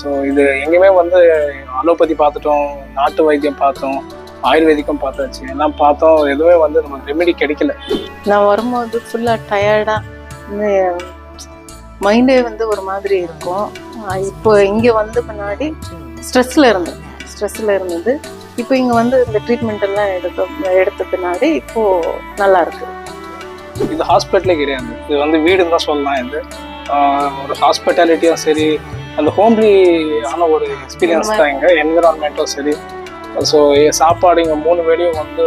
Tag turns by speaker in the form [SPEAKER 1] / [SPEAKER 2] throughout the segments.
[SPEAKER 1] So இது எங்கேயுமே வந்து அலோபதி பார்த்துட்டோம் நாட்டு வைத்தியம் பார்த்தோம் ஆயுர்வேதிக்கும் பார்த்தாச்சு. எல்லாம் பார்த்தோம் எதுவுமே வந்து நமக்கு ரெமெடி கிடைக்கல.
[SPEAKER 2] நான் வரும்போது ஃபுல்லாக டயர்டாக மைண்டே வந்து ஒரு மாதிரி இருக்கும். இப்போ இங்கே வந்த பின்னாடி ஸ்ட்ரெஸ்ஸில் இருந்தேன். ஸ்ட்ரெஸ்ஸில் இருந்தது. இப்போ இங்கே வந்து இந்த ட்ரீட்மெண்ட் எல்லாம் எடுத்த எடுத்த பின்னாடி இப்போ நல்லா இருக்கு.
[SPEAKER 1] இது ஹாஸ்பிட்டலே கிடையாது. இது வந்து வீடுன்னு தான் சொல்லலாம் இது. ஒரு ஹாஸ்பிட்டாலிட்டியும் சரி அந்த ஹோம்லி ஆன ஒரு எக்ஸ்பீரியன்ஸ் தான் இங்கே. என்விரான்மெண்ட்டும் சரி. ஸோ சாப்பாடு இங்கே மூணு வேளையும் வந்து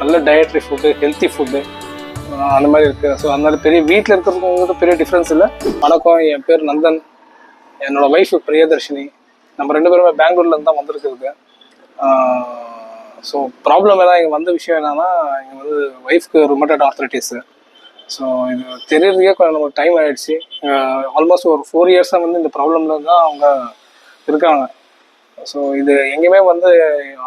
[SPEAKER 1] நல்ல டயட்ரி ஃபுட்டு ஹெல்த்தி ஃபுட்டு அந்த மாதிரி இருக்குது ஸோ அதனால பெரிய வீட்டில் இருக்கிறவங்களுக்கு பெரிய டிஃப்ரென்ஸ் இல்லை. வணக்கம். என் பேர் நந்தன். என்னோட ஒய்ஃப் பிரியதர்ஷினி. நம்ம ரெண்டு பேருமே பெங்களூர்லேருந்து தான் வந்திருக்குது ஸோ ப்ராப்ளம் எல்லாம் இங்கே வந்த விஷயம் என்னன்னா இங்கே வந்து ஒய்ஃப்க்கு ருமட்டட் ஆர்த்தரைட்டிஸு ஸோ இது தெரியறதுக்கே கொஞ்சம் நமக்கு டைம் ஆகிடுச்சு ஆல்மோஸ்ட் ஒரு ஃபோர் இயர்ஸாக வந்து இந்த ப்ராப்ளமில் தான் அவங்க இருக்காங்க. ஸோ இது எங்கேயுமே வந்து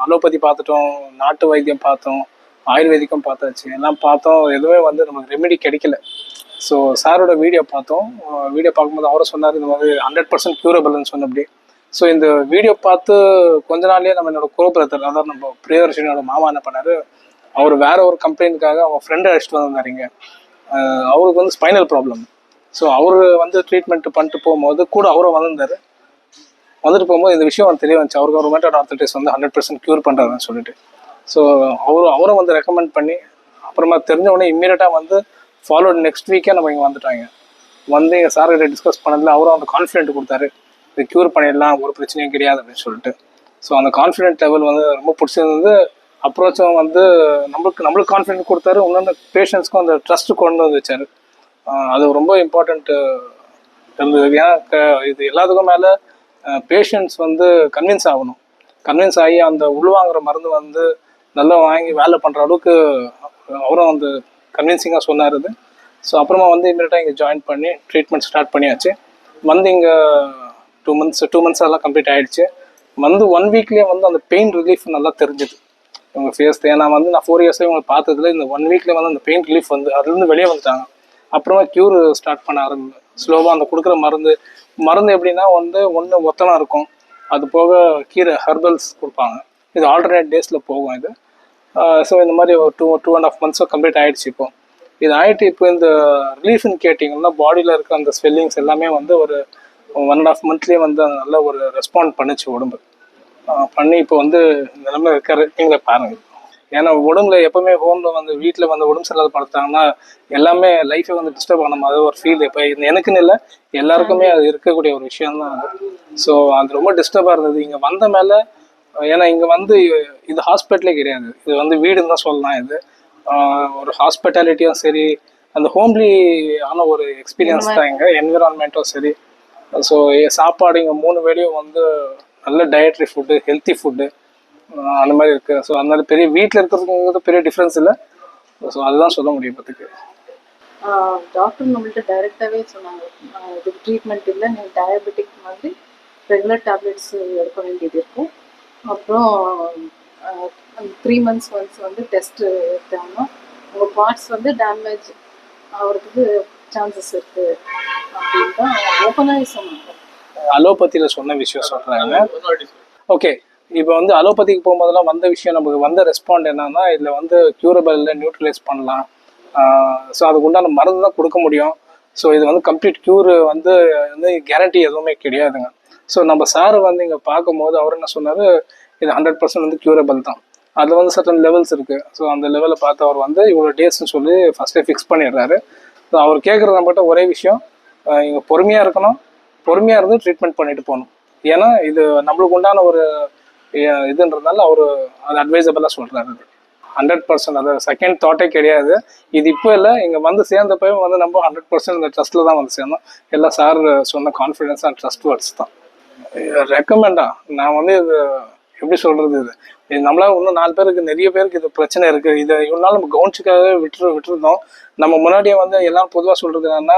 [SPEAKER 1] அலோபதி பார்த்துட்டோம் நாட்டு வைத்தியம் பார்த்தோம் ஆயுர்வேதிக்கும் பார்த்தாச்சு. எல்லாம் பார்த்தோம் எதுவுமே வந்து நமக்கு ரெமெடி கிடைக்கல. ஸோ சாரோட வீடியோ பார்த்தோம். வீடியோ பார்க்கும்போது அவரை சொன்னார் இந்த மாதிரி ஹண்ட்ரட் பர்சன்ட் க்யூரபிள்னு சொன்னபடி. ஸோ இந்த வீடியோ பார்த்து கொஞ்ச நாள்லேயே நம்ம என்னோட குரோபிரத்தர் அதாவது நம்ம பிரியதர்ஷினியோட மாமா என்ன பண்ணார் அவர் வேற ஒரு கம்ப்ளைண்ட்டுக்காக அவங்க ஃப்ரெண்டை அழைச்சிட்டு வந்திருந்தாருங்க அவருக்கு வந்து ஸ்பைனல் ப்ராப்ளம் ஸோ அவர் வந்து ட்ரீட்மெண்ட் பண்ணிட்டு போகும்போது கூட அவரும் வந்திருந்தாரு. வந்துட்டு போகும்போது இந்த விஷயம் தெரிய வந்துச்சு. அவருக்கு ஒரு மெட்டட் ஆர்த்தரைட்டிஸ் வந்து ஹண்ட்ரட் பர்சன்ட் க்யூர் பண்ணுறாருன்னு சொல்லிட்டு. ஸோ அவரும் அவரும் வந்து ரெக்கமெண்ட் பண்ணி அப்புறமா தெரிஞ்சவொடனே இம்மீடியட்டாக வந்து ஃபாலோட் நெக்ஸ்ட் வீக்கே நம்ம இங்கே வந்துட்டாங்க. வந்து எங்கள் சார்கிட்ட டிஸ்கஸ் பண்ணதில் அவரும் அந்த கான்ஃபிடென்ட் கொடுத்தாரு. இது க்யூர் பண்ணிடலாம் ஒரு பிரச்சனையும் கிடையாது அப்படின்னு சொல்லிட்டு. ஸோ அந்த கான்ஃபிடென்ட் லெவல் வந்து ரொம்ப பிடிச்சது வந்து அப்ரோச்சும் வந்து நம்மளுக்கு நம்மளுக்கு கான்ஃபிடென்ட் கொடுத்தாரு. இன்னொன்று பேஷண்ட்ஸ்க்கும் அந்த ட்ரஸ்ட் கொண்டு வந்து வச்சார். அது ரொம்ப இம்பார்ட்டண்ட்டு இருந்தது. ஏன்னா க- இது எல்லாத்துக்கும் மேலே பேஷண்ட்ஸ் வந்து கன்வின்ஸ் ஆகணும். கன்வின்ஸ் ஆகி அந்த உள்வாங்குற மருந்து வந்து நல்லா வாங்கி வேலை பண்ணுற அளவுக்கு அவரும் வந்து கன்வின்சிங்காக சொன்னார் இது ஸோ அப்புறமா வந்து இமீடியட்டாக இங்கே ஜாயின் பண்ணி ட்ரீட்மெண்ட் ஸ்டார்ட் பண்ணியாச்சு. வந்து இங்கே டூ மந்த்ஸ் டூ மந்த்ஸ் எல்லாம் கம்ப்ளீட் ஆகிடுச்சு வந்து ஒன் வீக்லேயே வந்து அந்த பெயின் ரிலீஃப் நல்லா தெரிஞ்சுது. இவங்க ஃபேஸ் ஏன்னா வந்து நான் ஃபோர் இயர்ஸே இவங்களை பார்த்ததுல இந்த ஒன் வீக்லேயே வந்து அந்த பெயின் ரிலீஃப் வந்து அதுலேருந்து வெளியே வந்துட்டாங்க. அப்புறமா க்யூர் ஸ்டார்ட் பண்ண ஆரம்பி ஸ்லோவாக அந்த கொடுக்குற மருந்து மருந்து எப்படின்னா வந்து ஒன்று ஒத்தனம் இருக்கும். அது போக கீரை ஹெர்பல்ஸ் கொடுப்பாங்க. இது ஆல்டர்னேட் டேஸில் போகும் இது. ஸோ இந்த மாதிரி ஒரு டூ டூ அண்ட் ஆஃப் மந்த்ஸும் கம்ப்ளீட் ஆகிடுச்சு இப்போ. இது ஆகிட்டு இப்போ இந்த ரிலீஃப்னு கேட்டிங்கன்னா பாடியில் இருக்க அந்த ஸ்வெல்லிங்ஸ் எல்லாமே வந்து ஒரு ஒன் அண்ட் ஆஃப் மந்த்லேயே வந்து நல்ல ஒரு ரெஸ்பாண்ட் பண்ணுச்சு உடம்பு பண்ணி இப்போ வந்து இந்த நிலைமை இருக்காரு. நீங்களே பாருங்க. ஏன்னா உடம்புல எப்பவுமே ஹோம்ல வந்து வீட்டில் வந்து உடம்பு சரியில்லாத படுத்தாங்கன்னா எல்லாமே லைஃபை வந்து டிஸ்டர்ப் ஆன மாதிரி ஒரு ஃபீல் இப்போ எனக்குன்னு இல்லை எல்லாருக்குமே அது இருக்கக்கூடிய ஒரு விஷயம் தான் அது. ஸோ அது ரொம்ப டிஸ்டர்பாக இருந்தது. இங்கே வந்த மேலே ஏன்னா இங்கே வந்து இது ஹாஸ்பிட்டலே கிடையாது. இது வந்து வீடுன்னு தான் சொல்லலாம் இது. ஒரு ஹாஸ்பிட்டாலிட்டியும் சரி அந்த ஹோம்லி ஆன ஒரு எக்ஸ்பீரியன்ஸ் தான் இங்கே. என்விரான்மெண்ட்டும் சரி. ஸோ சாப்பாடு இங்கே மூணு வேலையும் வந்து நல்ல டயட்ரி ஃபுட்டு ஹெல்த்தி ஃபுட்டு அந்த மாதிரி இருக்குது ஸோ அதனால பெரிய வீட்டில் இருக்கிறதுங்கிறது பெரிய டிஃப்ரென்ஸ் இல்லை. ஸோ அதுதான் சொல்ல முடியும் இப்போதைக்கு
[SPEAKER 2] டாக்டர் நம்மள்ட்ட டைரெக்டாகவே சொன்னாங்க. இதுக்கு ட்ரீட்மெண்ட் இல்லை நீங்கள் டயபெட்டிக் மாதிரி ரெகுலர் டேப்லெட்ஸ் எடுக்க வேண்டியது இருக்கும் அப்புறம் த்ரீ மந்த்ஸ் ஒன்ஸ் வந்து டெஸ்ட் எடுத்தாங்கன்னா உங்கள் பார்ட்ஸ் வந்து டேமேஜ் ஆகிறதுக்கு சான்சஸ் இருக்குது அப்படின்னு தான் ஓப்பனாகவே சொன்னாங்க.
[SPEAKER 1] அலோபதியில் சொன்ன விஷயம் சொல்கிறாங்க ஓகே இப்போ வந்து அலோபதிக்கு போகும்போதெல்லாம் வந்த விஷயம் நமக்கு வந்த ரெஸ்பாண்ட் என்னன்னா இதில் வந்து க்யூரபிள் நியூட்ரலைஸ் பண்ணலாம். ஸோ அதுக்கு உண்டான மருந்து தான் கொடுக்க முடியும். ஸோ இது வந்து கம்ப்ளீட் க்யூர் வந்து வந்து கேரண்டி எதுவுமே கிடையாதுங்க. ஸோ நம்ம சார் வந்து இங்கே பார்க்கும்போது அவர் என்ன சொன்னார் இது ஹண்ட்ரட் பர்சன்ட் வந்து க்யூரபிள் தான். அதில் வந்து சர்டன் லெவல்ஸ் இருக்குது ஸோ அந்த லெவலை பார்த்து அவர் வந்து இவ்வளோ டேஸ்ன்னு சொல்லி ஃபஸ்ட்டே ஃபிக்ஸ் பண்ணிடுறாரு. ஸோ அவர் கேட்குறது நம்மகிட்ட ஒரே விஷயம் இங்கே பொறுமையாக இருக்கணும். பொறுமையாக இருந்து ட்ரீட்மெண்ட் பண்ணிட்டு போகணும். ஏன்னா இது நம்மளுக்கு உண்டான ஒரு இதுன்றதுனால அவர் அது அட்வைசபிளாக சொல்கிறாரு அது. ஹண்ட்ரட் பர்சன்ட் அது செகண்ட் தாட்டே கிடையாது. இது இப்போ இல்லை இங்கே வந்து சேர்ந்தப்போ வந்து நம்ம ஹண்ட்ரட் பர்சன்ட் இந்த ட்ரஸ்ட்டில் தான் வந்து சேர்ந்தோம். எல்லாம் சார் சொன்ன கான்ஃபிடன்ஸ் அண்ட் ட்ரஸ்ட் வேர்ட்ஸ் தான். ரெக்கமெண்டா நான் வந்து இது எப்படி சொல்கிறது இது? நம்மளால் இன்னும் நாலு பேருக்கு நிறைய பேருக்கு இது பிரச்சனை இருக்குது இதை இவ்வளோ நாள் நம்ம கவனிச்சுக்காக விட்டுரு விட்டுருந்தோம். நம்ம முன்னாடியே வந்து எல்லாம் பொதுவாக சொல்கிறது என்னன்னா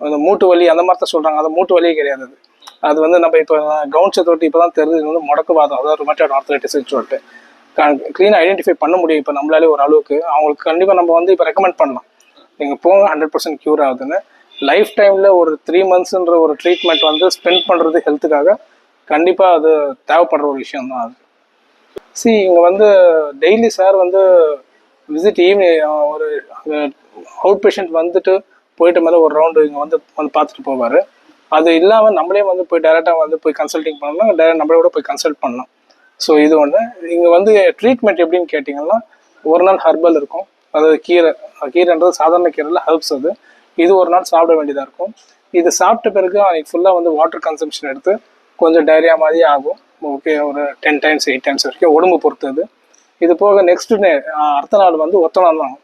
[SPEAKER 1] அந்த மூட்டு வலி அந்த மாதிரி தான் சொல்கிறாங்க அது மூட்டு வலியே கிடையாது அது. அது வந்து நம்ம இப்போ கவனிச்ச தொட்டு இப்போ தான் தெரியுது வந்து முடக்குவாதம். அதாவது ரொமேட்டோட ஆர்த்தரைட்டிஸ்னு சொல்லிட்டு. க்ளீனாக ஐடென்டிஃபை பண்ண முடியும். இப்போ நம்மளாலே ஒரு அளவுக்கு. அவங்களுக்கு கண்டிப்பாக நம்ம வந்து இப்போ ரெக்கமெண்ட் பண்ணலாம். நீங்கள் போங்க ஹண்ட்ரட் பர்சன்ட் க்யூர் ஆகுதுன்னு. லைஃப் டைமில் ஒரு த்ரீ மந்த்ஸுன்ற ஒரு ட்ரீட்மெண்ட் வந்து ஸ்பெண்ட் பண்ணுறது ஹெல்த்துக்காக கண்டிப்பாக அது தேவைப்படுற ஒரு விஷயம் தான் அது. சி இங்கே வந்து டெய்லி சார் வந்து விசிட் ஈவினிங் ஒரு அவுட் பேஷண்ட் வந்துட்டு போயிட்டு மேலே ஒரு ரவுண்டு இங்கே வந்து வந்து பார்த்துட்டு போவார். அது இல்லாமல் நம்மளே வந்து போய் டேரெக்டாக வந்து போய் கன்சல்டிங் பண்ணலாம் டேரக்ட் நம்மளோட போய் கன்சல்ட் பண்ணலாம். ஸோ இது ஒன்று இங்கே வந்து ட்ரீட்மெண்ட் எப்படின்னு கேட்டிங்கன்னா ஒரு நாள் ஹர்பல் இருக்கும். அதாவது கீரை கீரைன்றது சாதாரண கீரையில் ஹெர்ப்ஸ் அது. இது ஒரு நாள் சாப்பிட வேண்டியதாக இருக்கும். இது சாப்பிட்ட பிறகு அன்றைக்கி ஃபுல்லாக வந்து வாட்டர் கன்சம்ஷன் எடுத்து கொஞ்சம் டைரியா மாதிரி ஆகும். ஓகே ஒரு டென் டைம்ஸ் எயிட் டைம்ஸ் வரைக்கும் உடம்பு பொறுத்தது இது போக நெக்ஸ்ட் டே அடுத்த நாள் வந்து ஒத்த நாள் தான்.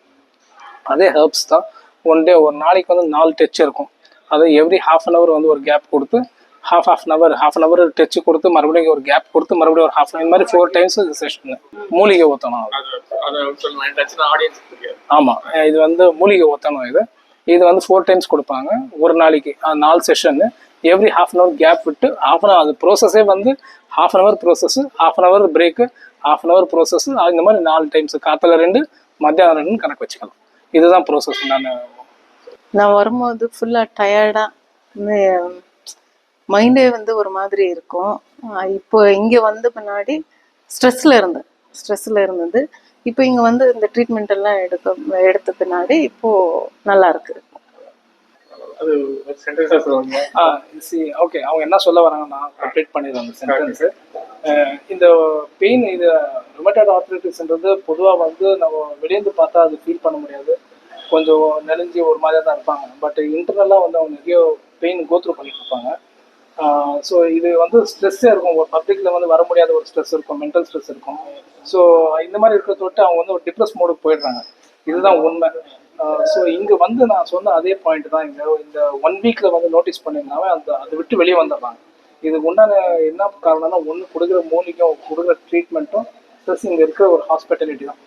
[SPEAKER 1] அதே ஹெர்ப்ஸ் தான். ஒன் டே ஒரு நாளைக்கு வந்து நாலு டச் இருக்கும். அது எவ்ரி ஹாஃப் அன் ஹவர் வந்து ஒரு கேப் கொடுத்து half half an hour half an hour touch கொடுத்து மறுபடியும் ஒரு கேப் கொடுத்து மறுபடியும் ஒரு ஹாஃப் இந்த மாதிரி ஃபோர் டைம்ஸ் செஷன் மூலிகை ஊற்றணும் ஆமாம் இது வந்து மூலிகை ஒத்தனம் இது. இது வந்து ஃபோர் டைம்ஸ் கொடுப்பாங்க. ஒரு நாளைக்கு நாலு session every half an hour gap விட்டு ஹாஃப் அன் அது ப்ரோசஸே வந்து half an hour process half an hour break half an hour process இந்த மாதிரி நாலு டைம்ஸ் காற்றுல ரெண்டு மத்தியானம் ரெண்டு கணக்கு வச்சுக்கலாம். இதுதான் ப்ரோசஸ் நான்
[SPEAKER 2] நான் வரும்போது ஃபுல்லாக டயர்டாக மைண்டே வந்து ஒரு மாதிரி இருக்கும். இப்போ இங்கே வந்த பின்னாடி ஸ்ட்ரெஸ்ஸில் இருந்தேன். ஸ்ட்ரெஸ்ஸில் இருந்தது. இப்போ இங்கே வந்து இந்த ட்ரீட்மெண்ட் எல்லாம் எடுக்க எடுத்த பின்னாடி இப்போ நல்லா இருக்கு.
[SPEAKER 3] அது சொல்லுவாங்க.
[SPEAKER 1] ஆ சி ஓகே அவங்க என்ன சொல்ல வராங்க நான் கம்ப்ளீட் அந்த சென்டென்ஸு இந்த பெயின் இது ருமேட்டாய்டு ஆர்த்ரைட்டிஸ்ன்றது பொதுவாக வந்து நம்ம வெளியேந்து பார்த்தா அது ஃபீல் பண்ண முடியாது. கொஞ்சம் நெளிஞ்சு ஒரு மாதிரியா தான் இருப்பாங்க. பட் இன்டர்னலாக வந்து அவங்க நிறைய பெயின் கோத்ரூ பண்ணிட்டு இருப்பாங்க. ஸோ இது வந்து ஸ்ட்ரெஸ்ஸே இருக்கும். ஒரு பப்ளிக்கில் வந்து வர முடியாத ஒரு ஸ்ட்ரெஸ் இருக்கும். மென்டல் ஸ்ட்ரெஸ் இருக்கும். ஸோ இந்த மாதிரி இருக்கிறத விட்டு அவங்க வந்து ஒரு டிப்ரெஸ் மோடுக்கு போயிடுறாங்க. இதுதான் உண்மை. ஸோ இங்கே வந்து நான் சொன்ன அதே பாயிண்ட் தான். இங்கே இந்த ஒன் வீக்கில் வந்து நோட்டீஸ் பண்ணியிருந்தாவே அந்த அதை விட்டு வெளியே வந்துடுறாங்க. இதுக்கு உண்டான என்ன காரணம்னா ஒன்று கொடுக்குற மூலிகம் கொடுக்குற ட்ரீட்மெண்ட்டும் ப்ளஸ் இங்கே இருக்கிற ஒரு ஹாஸ்பிட்டாலிட்டி தான்.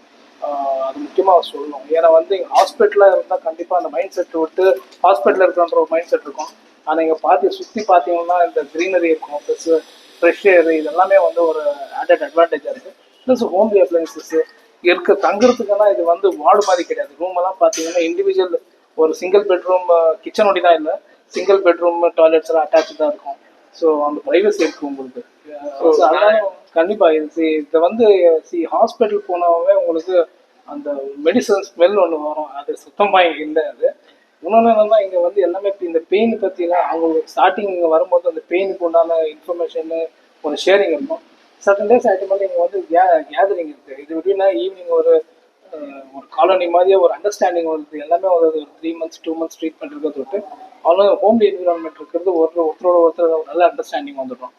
[SPEAKER 1] அது முக்கியமாக சொல்லணும். ஏன்னா வந்து இங்கே ஹாஸ்பிட்டலாக இருந்தால் கண்டிப்பாக அந்த மைண்ட் செட் விட்டு ஹாஸ்பிட்டலில் இருக்கிறன்ற ஒரு மைண்ட் செட் இருக்கும். ஆனால் இங்கே பார்த்து சுற்றி பார்த்தீங்கன்னா இந்த க்ரீனரி இருக்கும் ப்ளஸ் ஃப்ரெஷ் ஏர் இதெல்லாமே வந்து ஒரு ஆடட் அட்வான்டேஜாக இருக்குது ப்ளஸ் ஹோம்லி அப்ளைன்சஸ் இருக்க தங்குறதுக்கெல்லாம் இது வந்து வார்டு மாதிரி கிடையாது. ரூம் எல்லாம் பார்த்தீங்கன்னா இண்டிவிஜுவல் ஒரு சிங்கிள் பெட்ரூம் கிச்சன் ஒட்டி தான் இல்லை சிங்கிள் பெட்ரூம் டாய்லெட்ஸ் எல்லாம் அட்டாச்சு தான் இருக்கும். ஸோ அந்த ப்ரைவசி இருக்கு உங்களுக்கு. அதனால கண்டிப்பா. இது இதை வந்து சி ஹாஸ்பிட்டல் போனாவே உங்களுக்கு அந்த மெடிசன் ஸ்மெல் ஒன்று வரும். அது சுத்தமாக இல்லை அது. இன்னொன்று என்னன்னா இங்கே வந்து எல்லாமே இந்த பெயின் பற்றிலாம் அவங்களுக்கு ஸ்டார்டிங் இங்கே வரும்போது அந்த பெயினுக்கு உண்டான இன்ஃபர்மேஷனு ஒரு ஷேரிங் இருக்கும். சட்டன் டேஸ் ஆகிட்டு இங்கே வந்து கே கேதரிங் இருக்குது இது எப்படின்னா ஈவினிங் ஒரு ஒரு காலனி மாதிரியே ஒரு அண்டர்ஸ்டாண்டிங் வருது. எல்லாமே ஒரு three months two months treatment இருக்கிறத தொட்டு அவ்வளோ ஹோம்லி என்விரான்மெண்ட் இருக்கிறது ஒரு ஒருத்தரோட ஒருத்தர் நல்ல அண்டர்ஸ்டாண்டிங் வந்துடும்.